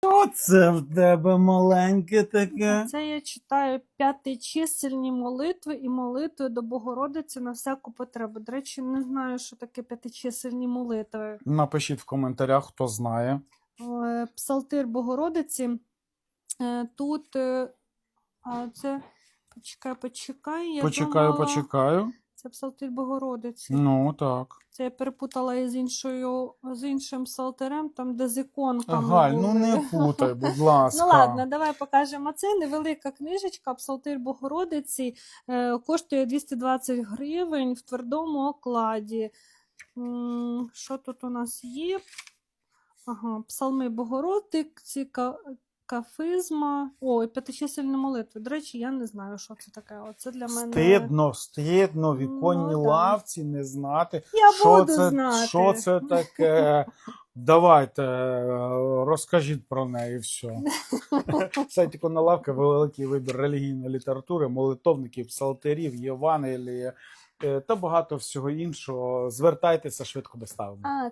Що це в тебе маленьке таке? Це я читаю п'ятичисельні молитви і молитви до Богородиці на всяку потребу. До речі, не знаю, що таке п'ятичисельні молитви. Напишіть в коментарях, хто знає. Е, Псалтир Богородиці. Е, Тут е, а це почекай, почекай. Я почекаю, думала, почекаю. Це Псалтир Богородиці. Ну так. Це я перепутала із іншою з іншим псалтирем, там де з іконками. Галь, ну не путай, будь ласка. Ну ладно, давай покажемо це. Невелика книжечка, Псалтир Богородиці, е, коштує 220 гривень в твердому окладі. Що тут у нас є? Ага, Псалми Богородиці, кафизма. О, і п'ятичисельні молитви. До речі, я не знаю, що це таке. Оце для мене. Стидно, стидно, в іконній Ну, лавці не знати. Я що буду це, знати. Що це таке? Давайте, е, розкажіть про неї все. Сайт іконна лавка, великий вибір релігійної літератури, молитовників, псалтерів, Євангелії е, та багато всього іншого. Звертайтеся, швидко доставимо.